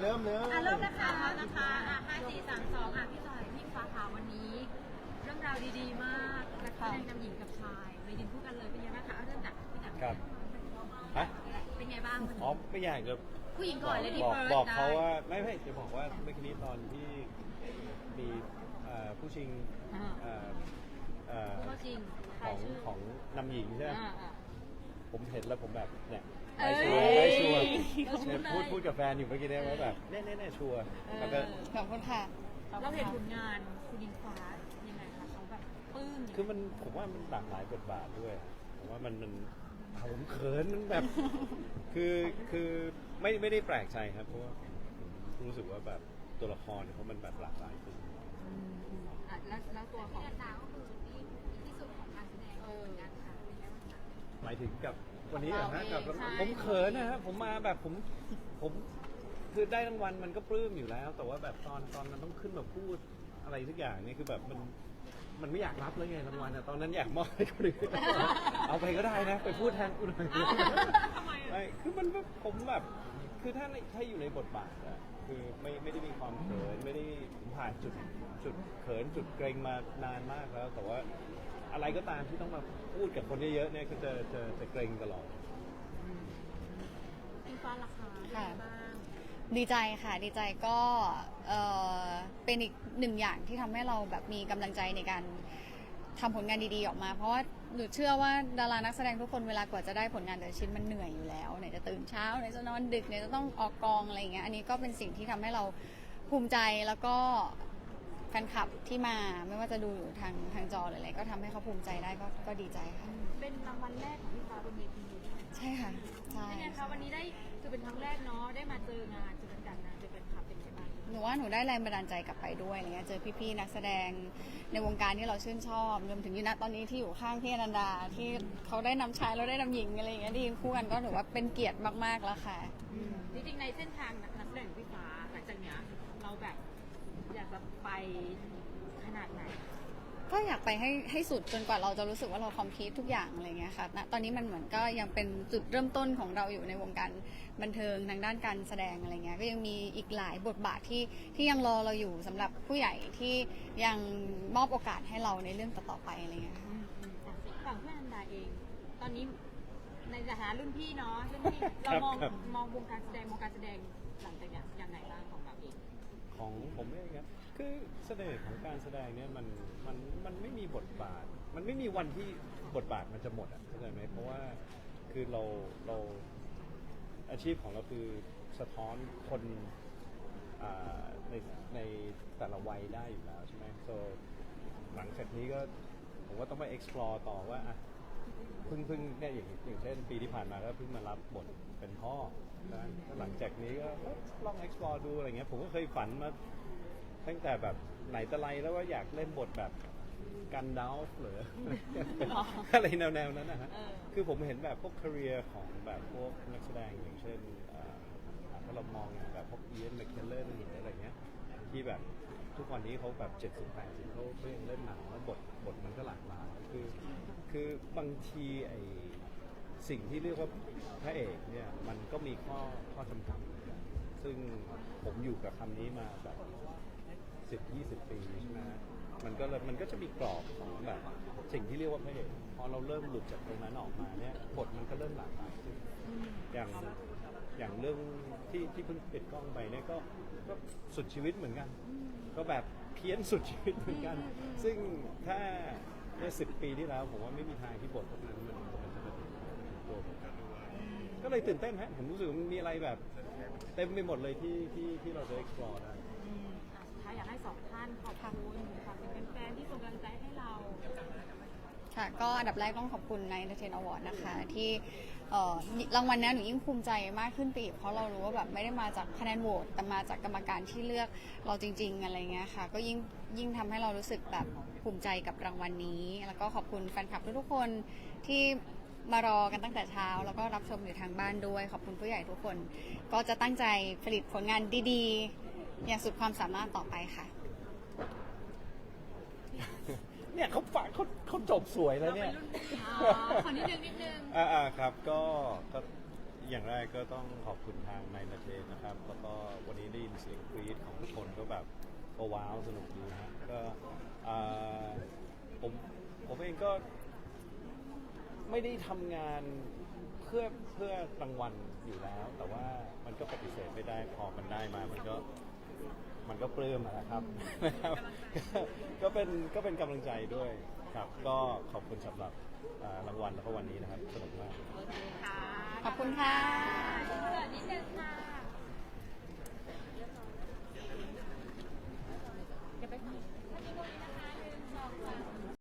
เริ่มเริ่มอะเริ่มนะคะเริ่มนะคะอะห้าสี่สามสองอะพี่จอยพี่ฟ้าขาววันนี้ เรื่องราวดีๆมากนักแสดงนำหญิงกับชายไปดินคู่กันเลยเป็นยังไงบ้างคะเอาเริ่มจากพี่จักรครับฮะเป็นไงบ้างวันอ๋อนี้ไม่อยากจะผู้หญิงก่อนเลยดีบอกเฟิร์สบอกได้เขาว่าไม่ไม่จะบอกว่าเมื่อกี้นี้ตอนที่มีเอ่อผู้ชิงอ่าเอ่อเอ่อผู้เข้าจริงขทาอยงชื่อของนำหญิงใช่ไหมอ่าอ่า ผมเห็นแล้วผมแบบเนี่ยเอ้ได้ยชัว พูดพูดกับแฟนอยู่เมื่อกี้เนี่ยว่าแบบแน่แน่แน่ชัวร์แล้วก็ขอบคุณค่ะ เราเห็นผลงานคุณดินฟ้ายังไงคะเขาแบบปลื้มคือมันผมว่ามันหลากหลายบทบาทด้วยผมว่ามันมันผมเขินมันแบบ คือคือไม่ไม่ได้แปลกใจครับเพราะว่าผมรู้สึกว่าแบบตัวละครเขามันแบบหลากหลายขึ้นอืมอืมอะแล้วแล้วตัวของดาวก็คือที่ที่สุดของการแสดงเหมือนกันค่ะเป็นไงบ้างคะหมายถึงกับ วันนี้เหรอฮะกับใช่ ผมเขินนะครับผมมาแบบผมผมคือได้รางวัลมันก็ปลื้มอยู่แล้ว แต่ว่าแบบตอนตอนมันต้องขึ้นมาพูดอะไรทุกอย่างเนี่ยคือแบบมันมันไม่อยากรับเลยไงรางวัลอะตอนนั้นอยากมอบให้คนอื่นเอาไปก็ได้นะ ไปพูดแทนกูหน่อย ทำไมไม่คือมันแบบผมแบบ คือถ้าในถ้าอยู่ในบทบาทอะ คือไม่ไม่ได้มีความเขินไม่ได้ผ่านจุดจุดเขินจุดเกรงมานานมากแล้ว แต่ว่าอะไรก็ตามที่ต้องมาพูดกับคนเยอะๆเนี่ยก็จะจะจะเกรงตลอด พี่ฟ้าราคาเป็นไงบ้างดีใจค่ะดีใจก็เอ่อเป็นอีกหนึ่งอย่างที่ทำให้เราแบบมีกำลังใจในการทำผลงานดีๆออกมา เพราะว่า หนูเชื่อว่าดารานักแสดงทุกคนเวลากว่าจะได้ผลงานแต่ละชิ้นมันเหนื่อยอยู่แล้วไหนจะตื่นเช้าไหนจะนอนดึกไหนจะต้องออกกองอะไรอย่างเงี้ยอันนี้ก็เป็นสิ่งที่ทำให้เราภูมิใจแล้วก็แฟนคลับที่มาไม่ว่าจะดูอยู่ทางทางจอหรืออะไรก็ทำให้เขาภูมิใจได้ก็ก็ดีใจค่ะ เป็นรางวัลแรกของพี่ฟ้าบนเวทีนี้ด้วยใช่ค่ะใช่ เป็นไงคะวันนี้ได้คือเป็นครั้งแรกเนาะได้มาเจองานเจอกันจัดงานเหนูว่าหนูได้แรงบันดาลใจกลับไปด้วยอะไรเงี้ยเจอพี่ๆนักแสดงในวงการที่เราชื่นชอบรวมถึงยูนะตอนนี้ที่อยู่ข้างพี่อนันดาที่เขาได้นำชายเราได้นำหญิงอะไรอย่างเงี้ยไดีคู่กันก็ถือว่าเป็นเกียรติมากๆแล้วค่ะ จริงๆในเส้นทางนักแสดงของพี่ฟ้าหลังจากเนี้ยเราแบบอยากจะไปขนาดไหน ก็อยากไปให้ให้สุดจนกว่าเราจะรู้สึกว่าเราคอมพลีททุกอย่างอะไรเงี้ยค่ะณตอนนี้มันเหมือนก็ยังเป็นจุดเริ่มต้นของเราอยู่ในวงการบันเทิงทางด้านการแสดงอะไรเงี้ยก็ยังมีอีกหลายบทบาทที่ที่ยังรอเราอยู่สำหรับผู้ใหญ่ที่ยังมอบโอกาสให้เราในเรื่องต่อๆไปอะไรเงี้ยค่ะอืมอืมอะฝั่งเพื่อนอันดาเอง ตอนนี้ในฐานะรุ่นพี่เนาะรุ่นพี่เรามองครับมองวงการแสดงวงการแสดงหลังจากเนี้ยยังไงบ้างของเราเองของผมเอง คือเสน่ห์ของการแสดงเนี่ยมันมันมันไม่มีบทบาท มันไม่มีวันที่บทบาทมันจะหมดอะเข้าใจไหมเพราะว่าคือเราเราอาชีพของเราคือสะท้อนคนอ่าในในแต่ละวัยได้อยู่แล้วใช่ไหม so หลังจากนี้ก็ผมก็ต้องไป explore ต่อว่าอะเพิ่งเพิ่งเนี่ยอย่างอย่างเช่นปีที่ผ่านมาก็เพิ่งมารับบทเป็นพ่อนะหลังจากนี้ก็ลอง explore ดูอะไรเงี้ยผมก็เคยฝันมา ตั้งแต่แบบไหนแต่ไรแล้วว่าอยากเล่นบทแบบกันดาวหรืออะไรแนวๆนั้นนะฮะเออคือผมเห็นแบบพวก career ของแบบพวกนักแสดงอย่างเช่นอ่าถ้าเรามองอย่างแบบพวกเอียนแมคเคลเลนหรืออะไรเงี้ย ที่แบบทุกวันนี้เขาแบบ70 80เขาเขายังเล่นหนังแล้วบทบทมันก็หลากหลายคือ คือบางทีไอสิ่งที่เรียกว่าพระเอกเนี่ยมันก็มีข้อข้อจำกัดเหมือนกันซึ่งผมอยู่กับคำนี้มาแบบ สิบยี่สิบปีใช่ไหมฮะมันก็เลยมันก็จะมีกรอบของแบบสิ่งที่เรียกว่าพระเอกพอเราเริ่มหลุดจากตรงนั้นออกมาเนี่ยบทมันก็เริ่มหลากหลายขึ้นอย่างอย่างเรื่องที่ที่เพิ่งปิดกล้องไปเนี่ยก็ก็สุดชีวิตเหมือนกัน ก็แบบเพี้ยนสุดชีวิตเหมือนกัน ซึ่งถ้าเมื่อสิบปีที่แล้วผมว่าไม่มีทางที่บทพวกนั้นมันมันจะมาถึงตัวผมก็เลยตื่นเต้นฮะผมรู้สึกว่ามันมีอะไรแบบเต็มไปหมดเลยที่ที่ที่เราจะ explore ได้อืมอะ สองท่านขอบคุณฝากเป็นแฟนๆที่ส่งกำลังใจให้เรา ค่ะก็อันดับแรกต้องขอบคุณใน Entertain Award นะคะ ที่เอ่อรางวัลนี้หนูยิ่งภูมิใจมากขึ้นไปอีกเพราะเรารู้ว่าแบบไม่ได้มาจากคะแนนโหวตแต่มาจากกรรมการที่เลือกเราจริง ๆ อะไรเงี้ยค่ะ ก็ยิ่งยิ่งทำให้เรารู้สึกแบบภูมิใจกับรางวัลนี้ แล้วก็ขอบคุณแฟนคลับทุกๆคนที่มารอกันตั้งแต่เช้า แล้วก็รับชมอยู่ทางบ้านด้วย ขอบคุณผู้ใหญ่ทุกคน ก็จะตั้งใจผลิตผลงานดีๆ อย่างสุดความสามารถต่อไปค่ะ เนี่ยเขาฝากเขาเขาจบสวยแล้วเราเนี่เป็ยนรุ่นพี่อ๋อขอนิดนึงนิดนึง อ่าอ่าครับก็ก็อย่างแรกก็ต้องขอบคุณทางนายนาเทนนะครับ แล้วก็วันนี้ได้ยินเสียงกรี๊ดของทุกคนก็แบบก็ว้าวสนุกดีฮะก็อ่าผมผมเองก็ ไม่ได้ทำงานเพื่อเพื่อรางวัลอยู่แล้ว แต่ว่ามันก็ปฏิเสธไม่ได้พอมันได้มา มันก็ มันก็ปลื้มอะนะครับนะครับก็ก็เป็นก็เป็นกำลังใจด้วยครับ ก็ขอบคุณสำหรับอ่ารางวัลแล้วก็วันนี้นะครับสนุกมากโอเคค่ะขอบคุณค่ะ